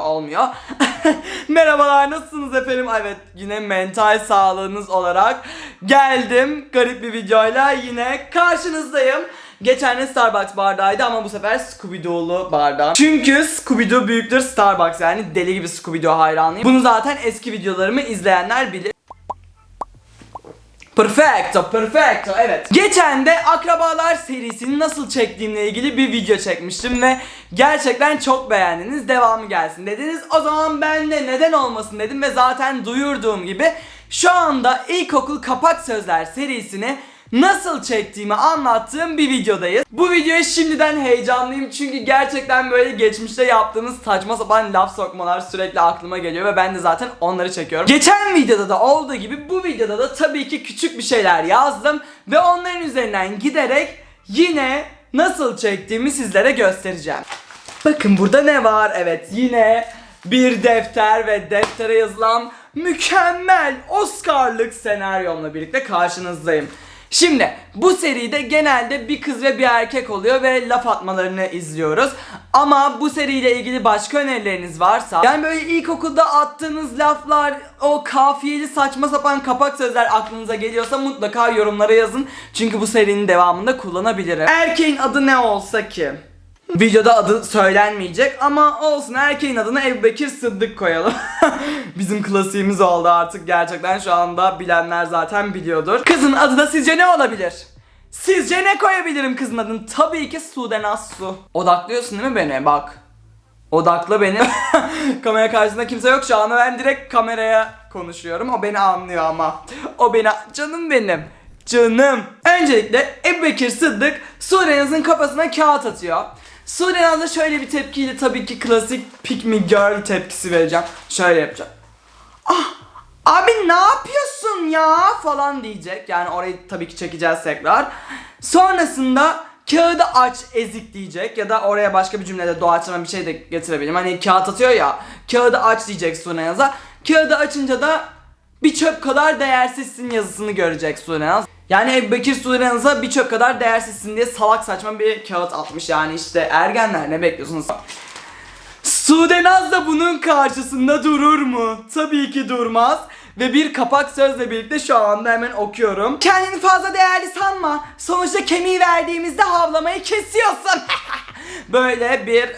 olmuyor olmuyor. Merhabalar nasılsınız efendim? Evet yine mental sağlığınız olarak geldim. Garip bir videoyla yine karşınızdayım. Geçen de Starbucks bardağıydı ama bu sefer Scooby-Doo'lu bardağı. Çünkü Scooby-Doo büyüktür Starbucks yani deli gibi Scooby-Doo hayranıyım. Bunu zaten eski videolarımı izleyenler bilir. Perfecto, perfecto, evet. Geçen de Akrabalar serisini nasıl çektiğimle ilgili bir video çekmiştim ve gerçekten çok beğendiniz. Devamı gelsin dediniz. O zaman ben de neden olmasın dedim ve zaten duyurduğum gibi şu anda İlkokul Kapak Sözler serisini nasıl çektiğimi anlattığım bir videodayız. Bu videoya şimdiden heyecanlıyım çünkü gerçekten böyle geçmişte yaptığımız saçma sapan laf sokmalar sürekli aklıma geliyor ve ben de zaten onları çekiyorum. Geçen videoda da olduğu gibi bu videoda da tabii ki küçük bir şeyler yazdım ve onların üzerinden giderek yine nasıl çektiğimi sizlere göstereceğim. Bakın burada ne var? Evet yine bir defter ve deftere yazılan mükemmel Oscar'lık senaryomla birlikte karşınızdayım. Şimdi bu seride genelde bir kız ve bir erkek oluyor ve laf atmalarını izliyoruz. Ama bu seriyle ilgili başka önerileriniz varsa yani böyle ilkokulda attığınız laflar o kafiyeli saçma sapan kapak sözler aklınıza geliyorsa mutlaka yorumlara yazın. Çünkü bu serinin devamında kullanabilirim. Erkeğin adı ne olsa ki? Videoda adı söylenmeyecek ama olsun erkeğin adını Ebu Bekir Sıddık koyalım. Bizim klasiğimiz oldu artık gerçekten şu anda bilenler zaten biliyordur. Kızın adı da sizce ne olabilir? Sizce ne koyabilirim kızın adını? Tabii ki Sude Su. Odaklıyorsun değil mi beni? Bak. Odakla beni. Kamera karşısında kimse yok şu anda ben direkt kameraya konuşuyorum. O beni anlıyor ama. O beni canım benim. Canım. Öncelikle Ebu Bekir Sıddık Sudenaz'ın kafasına kağıt atıyor. Sudenaz da şöyle bir tepkiyle tabii ki klasik pick me girl tepkisi vereceğim. Şöyle yapacağım. Ah abi ne yapıyorsun ya falan diyecek. Yani orayı tabii ki çekeceğiz tekrar. Sonrasında kağıdı aç ezik diyecek ya da oraya başka bir cümlede doğaçlama bir şey de getirebilirim. Hani kağıt atıyor ya kağıdı aç diyecek Sudenaz'a. Kağıdı açınca da bir çöp kadar değersizsin yazısını görecek Sudenaz. Yani Ebu Bekir Sudenaz'a bir çöp kadar değersizsin diye salak saçma bir kağıt atmış yani işte ergenler ne bekliyorsunuz? Sudenaz da bunun karşısında durur mu? Tabii ki durmaz. Ve bir kapak sözle birlikte şu anda hemen okuyorum. Kendini fazla değerli sanma. Sonuçta kemiği verdiğimizde havlamayı kesiyorsun. Böyle bir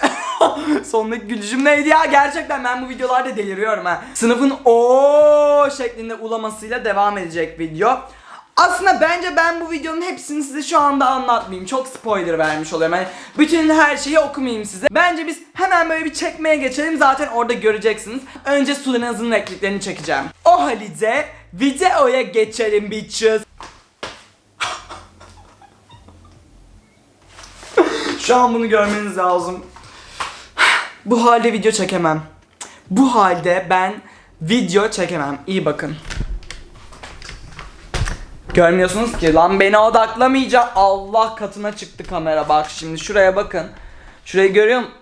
sonundaki gülüşüm neydi ya gerçekten ben bu videolarda deliriyorum ha. Sınıfın o şeklinde ulamasıyla devam edecek video. Aslında bence ben bu videonun hepsini size şu anda anlatmayayım. Çok spoiler vermiş oluyorum. Yani bütün her şeyi okumayayım size. Bence biz hemen böyle bir çekmeye geçelim. Zaten orada göreceksiniz. Önce Sudenaz'ın repliklerini çekeceğim. O halde videoya geçelim bitches. Şu an bunu görmeniz lazım. Bu halde video çekemem. Bu halde ben video çekemem. İyi bakın. Görmüyorsunuz ki lan beni odaklamayacak. Allah katına çıktı kamera bak şimdi şuraya bakın. Şurayı görüyor musun?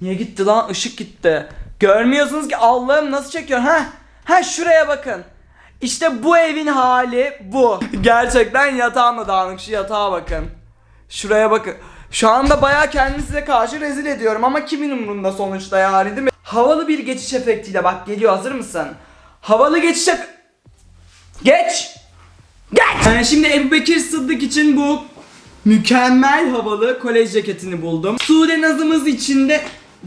Niye gitti lan? Işık gitti. Görmüyorsunuz ki Allah'ım nasıl çekiyor? Ha? Ha şuraya bakın. İşte bu evin hali bu. Gerçekten yatağım da dağınık şu yatağa bakın. Şuraya bakın. Şu anda bayağı kendimi size karşı rezil ediyorum ama kimin umurunda sonuçta yani değil mi? Havalı bir geçiş efektiyle bak geliyor hazır mısın? Havalı geçiş ef- Geç! Geç! Ee, şimdi Ebu Bekir Sıddık için bu mükemmel havalı kolej ceketini buldum. Sude Nazımız için de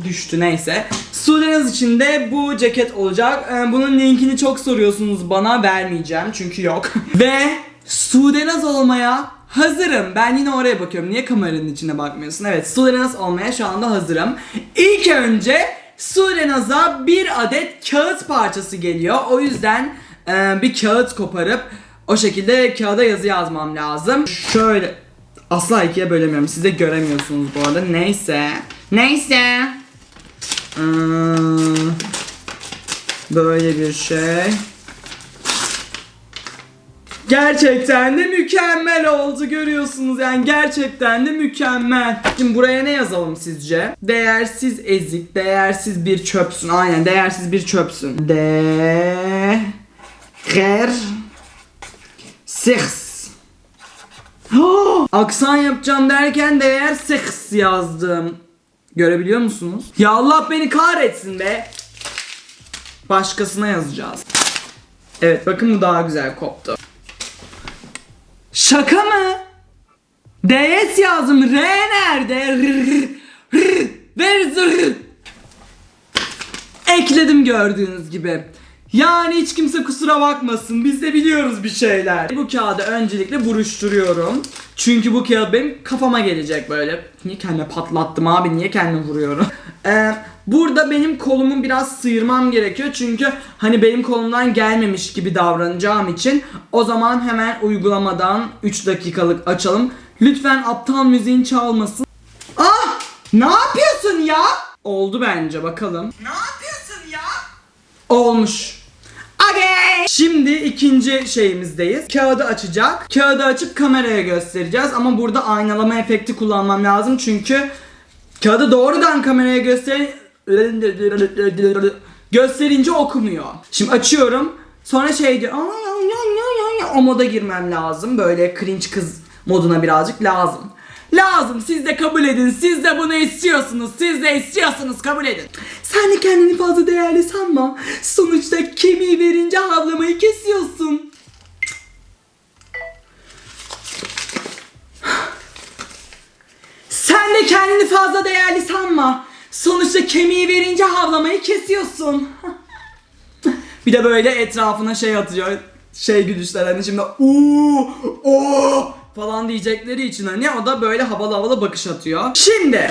düştü neyse. Sude Naz için de bu ceket olacak. Ee, bunun linkini çok soruyorsunuz bana vermeyeceğim çünkü yok. Ve Sude Naz olmaya hazırım. Ben yine oraya bakıyorum. Niye kameranın içine bakmıyorsun? Evet Sude Naz olmaya şu anda hazırım. İlk önce Sude Naz'a bir adet kağıt parçası geliyor. O yüzden e, bir kağıt koparıp o şekilde kağıda yazı yazmam lazım. Şöyle asla ikiye bölemiyorum. Siz de göremiyorsunuz bu arada. Neyse. Neyse. Hmm, böyle bir şey. Gerçekten de mükemmel oldu görüyorsunuz yani gerçekten de mükemmel. Şimdi buraya ne yazalım sizce? Değersiz ezik, değersiz bir çöpsün. Aynen değersiz bir çöpsün. De Ger Six. Aksan yapacağım derken değer six yazdım. Görebiliyor musunuz? Ya Allah beni kahretsin be. başkasına yazacağız. Evet bakın bu daha güzel koptu. Şaka mı? DS yazdım. R nerede? Zırh. Ekledim gördüğünüz gibi. Yani hiç kimse kusura bakmasın. Biz de biliyoruz bir şeyler. Bu kağıdı öncelikle buruşturuyorum. Çünkü bu kağıt benim kafama gelecek böyle. Niye kendime patlattım abi? Niye kendime vuruyorum? Ee, burada benim kolumu biraz sıyırmam gerekiyor. Çünkü hani benim kolumdan gelmemiş gibi davranacağım için o zaman hemen uygulamadan 3 dakikalık açalım. Lütfen aptal müziğin çalmasın. Ah! Ne yapıyorsun ya? Oldu bence bakalım. Ne yapıyorsun ya? Olmuş. Okay. Şimdi ikinci şeyimizdeyiz. Kağıdı açacak. Kağıdı açıp kameraya göstereceğiz ama burada aynalama efekti kullanmam lazım çünkü kağıdı doğrudan kameraya göster gösterince okumuyor. Şimdi açıyorum. Sonra şey diyor. O moda girmem lazım. Böyle cringe kız moduna birazcık lazım. Lazım. Siz de kabul edin. Siz de bunu istiyorsunuz. Siz de istiyorsunuz. Kabul edin. Sen de kendini fazla değerli sanma. Sonuçta kemiği verince havlamayı kesiyorsun. Sen de kendini fazla değerli sanma. Sonuçta kemiği verince havlamayı kesiyorsun. Bir de böyle etrafına şey atıyor. Şey gülüşler hani şimdi uuu o falan diyecekleri için hani o da böyle havalı havalı bakış atıyor. Şimdi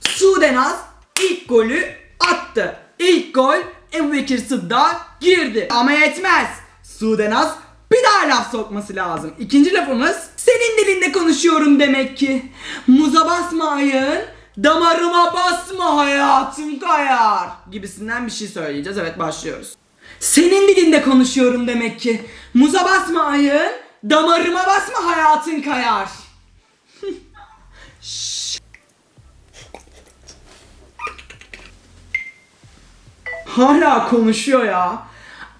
Sudenaz ilk golü attı. İlk gol Ebu Bekir Sıdda girdi. Ama yetmez. Sudenaz bir daha laf sokması lazım. İkinci lafımız senin dilinde konuşuyorum demek ki. Muza basma ayağın, damarıma basma hayatın kayar gibisinden bir şey söyleyeceğiz. Evet başlıyoruz. Senin dilinde konuşuyorum demek ki. Muza basma ayağın, damarıma basma hayatın kayar. Hala konuşuyor ya.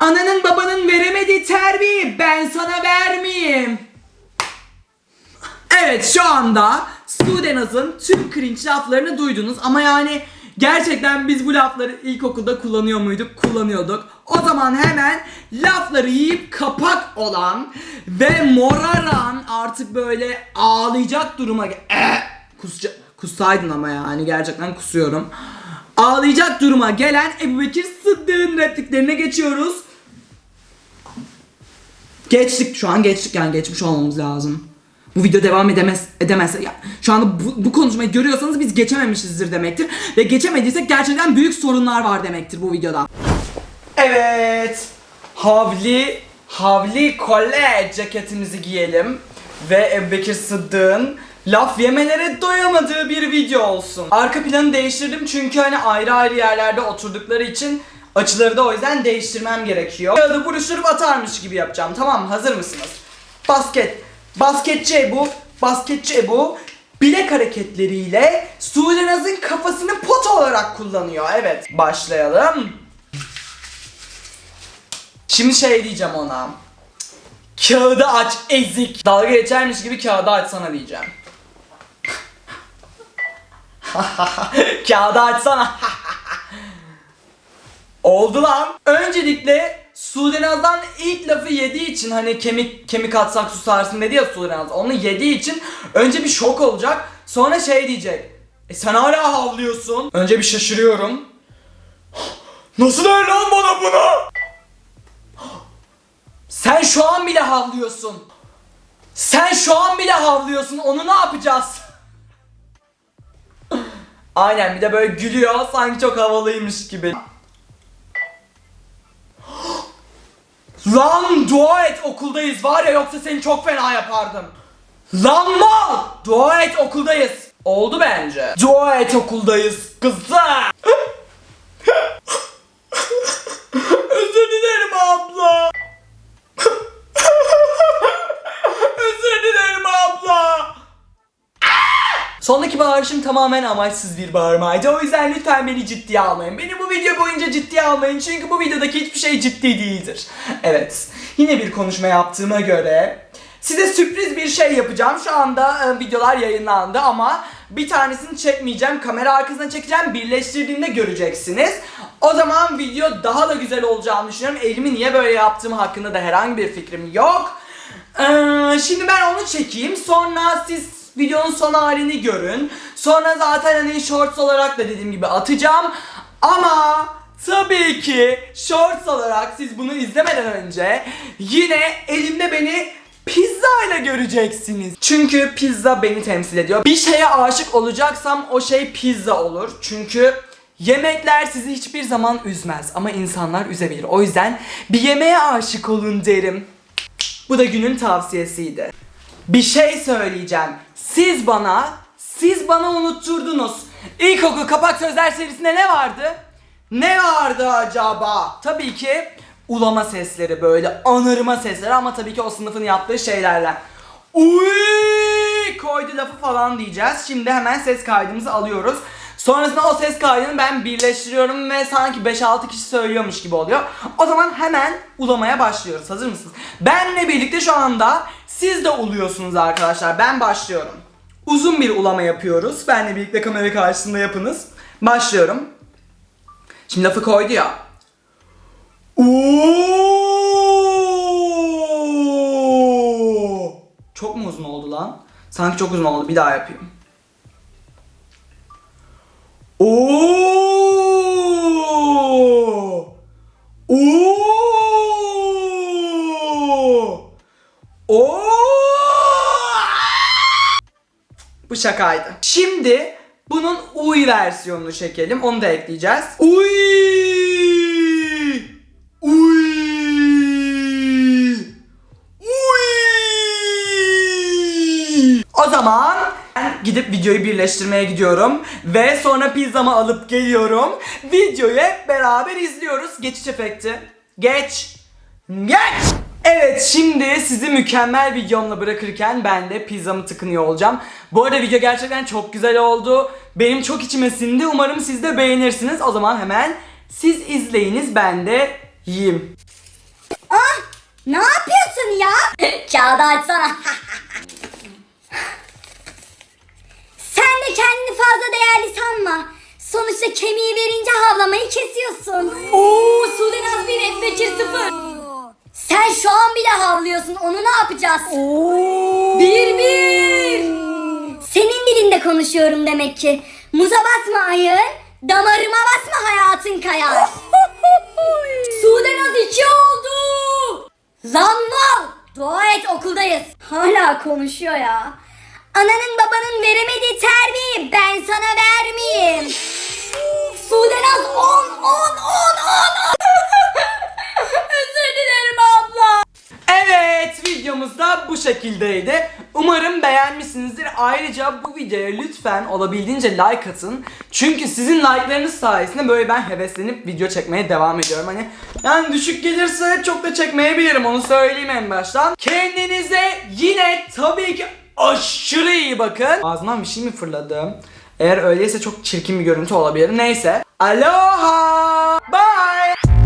Ananın babanın veremediği terbiyeyi ben sana vermeyeyim. Evet şu anda Sudenaz'ın tüm cringe laflarını duydunuz ama yani gerçekten biz bu lafları ilkokulda kullanıyor muyduk? Kullanıyorduk. O zaman hemen lafları yiyip kapak olan ve moraran artık böyle ağlayacak duruma Eh! Kusca kussaydın ama yani gerçekten kusuyorum. Ağlayacak duruma gelen Ebu Bekir Sıddık'ın repliklerine geçiyoruz. Geçtik şu an geçtik yani geçmiş olmamız lazım. Bu video devam edemez edemezse ya şu anda bu, bu konuşmayı görüyorsanız biz geçememişizdir demektir ve geçemediysek gerçekten büyük sorunlar var demektir bu videoda. Evet. Havli havli kole ceketimizi giyelim ve Ebubekir Sıddık'ın laf yemelere doyamadığı bir video olsun. Arka planı değiştirdim çünkü hani ayrı ayrı yerlerde oturdukları için açıları da o yüzden değiştirmem gerekiyor. Ya da buruşturup atarmış gibi yapacağım. Tamam mı? Hazır mısınız? Basket. Basketçi Ebu. Basketçi Ebu bilek hareketleriyle Sudenaz'ın kafasını pot olarak kullanıyor. Evet. Başlayalım. Şimdi şey diyeceğim ona. Kağıdı aç ezik. Dalga geçermiş gibi kağıdı açsana diyeceğim. kağıdı açsana. Oldu lan. Öncelikle Sudenaz'dan ilk lafı yediği için hani kemik kemik atsak susarsın dedi ya Sudenaz. Onu yediği için önce bir şok olacak. Sonra şey diyecek. E sen hala havlıyorsun. Önce bir şaşırıyorum. Nasıl der lan bana bunu? Sen şu an bile havlıyorsun. Sen şu an bile havlıyorsun. Onu ne yapacağız? Aynen bir de böyle gülüyor sanki çok havalıymış gibi. Lan dua et okuldayız var ya yoksa seni çok fena yapardım. Lan mal! Dua et okuldayız. Oldu bence. Dua et okuldayız kızım. Sondaki bağırışım tamamen amaçsız bir bağırmaydı. O yüzden lütfen beni ciddiye almayın. Beni bu video boyunca ciddiye almayın. Çünkü bu videodaki hiçbir şey ciddi değildir. Evet. Yine bir konuşma yaptığıma göre size sürpriz bir şey yapacağım. Şu anda e, videolar yayınlandı ama bir tanesini çekmeyeceğim. Kamera arkasına çekeceğim. Birleştirdiğimde göreceksiniz. O zaman video daha da güzel olacağını düşünüyorum. Elimi niye böyle yaptığım hakkında da herhangi bir fikrim yok. Ee, şimdi ben onu çekeyim. Sonra siz videonun son halini görün. Sonra zaten hani shorts olarak da dediğim gibi atacağım. Ama tabii ki shorts olarak siz bunu izlemeden önce yine elimde beni pizza ile göreceksiniz. Çünkü pizza beni temsil ediyor. Bir şeye aşık olacaksam o şey pizza olur. Çünkü yemekler sizi hiçbir zaman üzmez ama insanlar üzebilir. O yüzden bir yemeğe aşık olun derim. Bu da günün tavsiyesiydi. Bir şey söyleyeceğim. Siz bana, siz bana unutturdunuz. İlkokul kapak sözler serisinde ne vardı? Ne vardı acaba? Tabii ki ulama sesleri böyle anırma sesleri ama tabii ki o sınıfın yaptığı şeylerle. Uy koydu lafı falan diyeceğiz. Şimdi hemen ses kaydımızı alıyoruz. Sonrasında o ses kaydını ben birleştiriyorum ve sanki 5-6 kişi söylüyormuş gibi oluyor. O zaman hemen ulamaya başlıyoruz. Hazır mısınız? Benle birlikte şu anda siz de uluyorsunuz arkadaşlar. Ben başlıyorum. Uzun bir ulama yapıyoruz. Benle birlikte kamera karşısında yapınız. Başlıyorum. Şimdi lafı koydu ya. Oo! Çok mu uzun oldu lan? Sanki çok uzun oldu. Bir daha yapayım. Oo! Oo! Oo! Bu şakaydı. Şimdi bunun uy versiyonunu çekelim. Onu da ekleyeceğiz. Uy! Uy! Uy! O zaman ben gidip videoyu birleştirmeye gidiyorum ve sonra pizzamı alıp geliyorum. Videoyu hep beraber izliyoruz. Geçiş efekti. Geç. Geç. Evet şimdi sizi mükemmel videomla bırakırken ben de pizzamı tıkınıyor olacağım. Bu arada video gerçekten çok güzel oldu. Benim çok içime sindi. Umarım siz de beğenirsiniz. O zaman hemen siz izleyiniz ben de yiyeyim. Ah! Ne yapıyorsun ya? Kağıdı açsana. Sen de kendini fazla değerli sanma. Sonuçta kemiği verince havlamayı kesiyorsun. şu an bile havlıyorsun. Onu ne yapacağız? Oo. Bir bir. Senin dilinde konuşuyorum demek ki. Muza basma ayın. Damarıma basma hayatın kayar. Sude Naz iki oldu. Lan mal. Dua et okuldayız. Hala konuşuyor ya. Ananın babanın veremediği terbiyeyi ben sana vermeyeyim. Sude Naz 10 10 10 10 10. Evet videomuz da bu şekildeydi. Umarım beğenmişsinizdir. Ayrıca bu videoya lütfen olabildiğince like atın. Çünkü sizin like'larınız sayesinde böyle ben heveslenip video çekmeye devam ediyorum. Hani yani düşük gelirse çok da çekmeyebilirim onu söyleyeyim en baştan. Kendinize yine tabii ki aşırı iyi bakın. Ağzımdan bir şey mi fırladı? Eğer öyleyse çok çirkin bir görüntü olabilir. Neyse. Aloha! Bye!